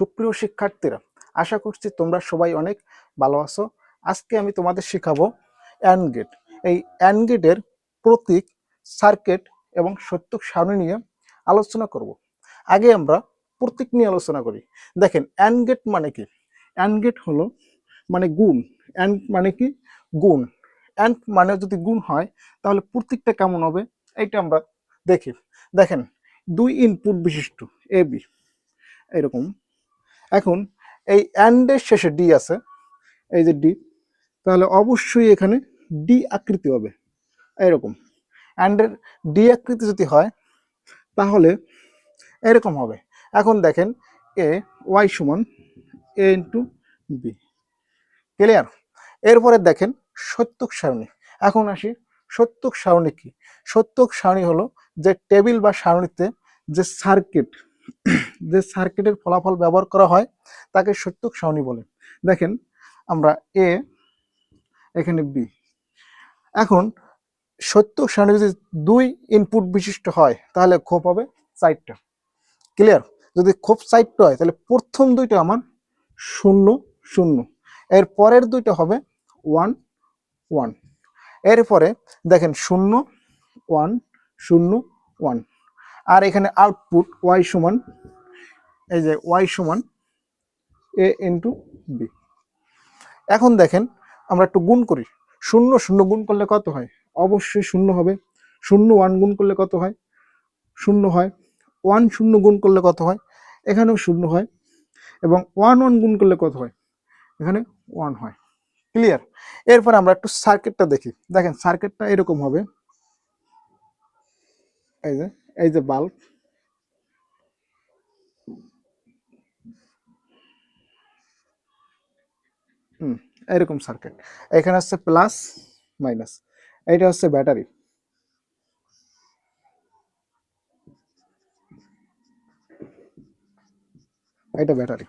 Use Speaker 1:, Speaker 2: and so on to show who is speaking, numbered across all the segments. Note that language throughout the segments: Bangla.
Speaker 1: সুপ্রিয় শিক্ষার্থীরা, আশা করছি তোমরা সবাই অনেক ভালো আছো। আজকে আমি তোমাদের শেখাবো অ্যান্ড গেট এই অ্যান্ড গেটের প্রতীক, সার্কিট এবং সত্যক সারণী নিয়ে আলোচনা করব। আগে আমরা প্রতীক নিয়ে আলোচনা করি। দেখেন অ্যান্ড গেট মানে কি? অ্যান্ড গেট হলো মানে গুণ। অ্যান্ড মানে কি? গুণ। অ্যান্ড মানে যদি গুণ হয়, তাহলে প্রতীকটা কেমন হবে? এইটা আমরা দেখি। দেখেন, দুই ইনপুট বিশিষ্ট এ বি এরকম। এখন এই অ্যান্ডের শেষে ডি আছে, এই যে ডি তাহলে অবশ্যই এখানে ডি আকৃতি হবে, এরকম। অ্যান্ডের ডি আকৃতি যদি হয়, তাহলে এরকম হবে। এখন দেখেন এ ওয়াই সমান এ ইন্টু বি ক্লিয়ার এরপরে দেখেন সত্যক সারণী। এখন আসি সত্যক সারণী কি? সত্যক সারণী হলো যে টেবিল বা সারণীতে যে সার্কিট যে সার্কিটের ফলাফল ব্যবহার করা হয়, তাকে সত্যক সারণী বলে। দেখেন, আমরা এ এখানে বি এখন, সত্যক সারণী যদি দুই ইনপুট বিশিষ্ট হয়, তাহলে খোপ হবে চারটা। ক্লিয়ার যদি খোপ চারটা হয়, তাহলে প্রথম দুইটা আমার শূন্য শূন্য। এর পরের দুইটা হবে ওয়ান ওয়ান এরপরে দেখেন, শূন্য ওয়ান শূন্য ওয়ান আর এখানে আউটপুট ওয়াই সমান, এই যে ওয়াই সমান এ ইন্টু বি এখন দেখেন, আমরা একটু গুণ করি। শূন্য শূন্য গুণ করলে কত হয়? অবশ্যই শূন্য হবে। শূন্য ওয়ান গুণ করলে কত হয়? শূন্য হয়। ওয়ান শূন্য গুণ করলে কত হয়? এখানেও শূন্য হয়। এবং ওয়ান ওয়ান গুণ করলে কত হয়? এখানে ওয়ান হয়। ক্লিয়ার এরপর আমরা একটু সার্কিটটা দেখি। দেখেন সার্কিটটা এরকম হবে। এই যে এই যে বাল্ব হুম, এরকম সার্কিট এখানে হচ্ছে প্লাস মাইনাস এইটা হচ্ছে ব্যাটারি এটা ব্যাটারি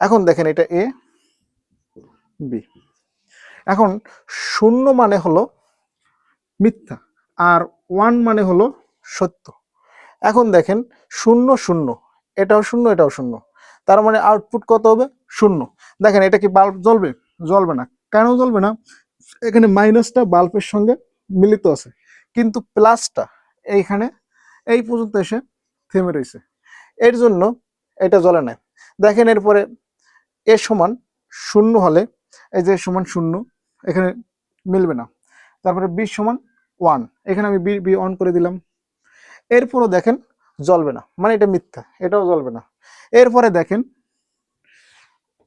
Speaker 1: এখন দেখেন এটা এ বি এখন শূন্য মানে হলো মিথ্যা, আর ওয়ান মানে হলো সত্য। এখন দেখেন শূন্য শূন্য, এটাও শূন্য এটাও শূন্য। তার মানে আউটপুট কত হবে? শূন্য। দেখেন এটা কি বাল্ব জ্বলবে? জ্বলবে না। কেন জ্বলবে না? এখানে মাইনাসটা বাল্বের সঙ্গে মিলিত আছে। কিন্তু প্লাসটা এইখানে, এই পর্যন্ত এসে থেমে রয়েছে। এর জন্য এটা জ্বলে না। দেখেন এরপরে এ সমান শূন্য হলে, এই যে সমান শূন্য, এখানে মিলবে না। তারপরে বি সমান ওয়ান এখানে আমি বি বি অন করে দিলাম। এরপরও দেখেন জ্বলবে না। মানে এটা মিথ্যা, এটাও জ্বলবে না। এরপরে দেখেন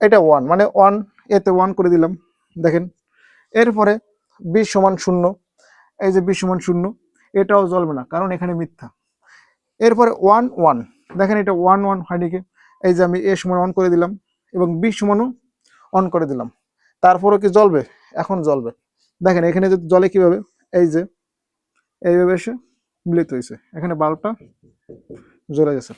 Speaker 1: এটা ওয়ান মানে ওয়ান এতে ওয়ান করে দিলাম। দেখেন, এরপরে বি সমান শূন্য, এই যে বি সমান শূন্য, এটাও জ্বলবে না, কারণ এখানে মিথ্যা। এরপরে ওয়ান ওয়ান দেখেন এটা ওয়ান ওয়ান হয়নি কি? এই যে আমি এ সমান অন করে দিলাম, এবং বি সমানও অন করে দিলাম। তারপরও কি জ্বলবে? এখন জ্বলবে। দেখেন, এখানে যদি জ্বলে কীভাবে? এই যে, এইভাবে এসে মিলিত হয়েছে এখানে বাল্বটা জ্বলে গেছে।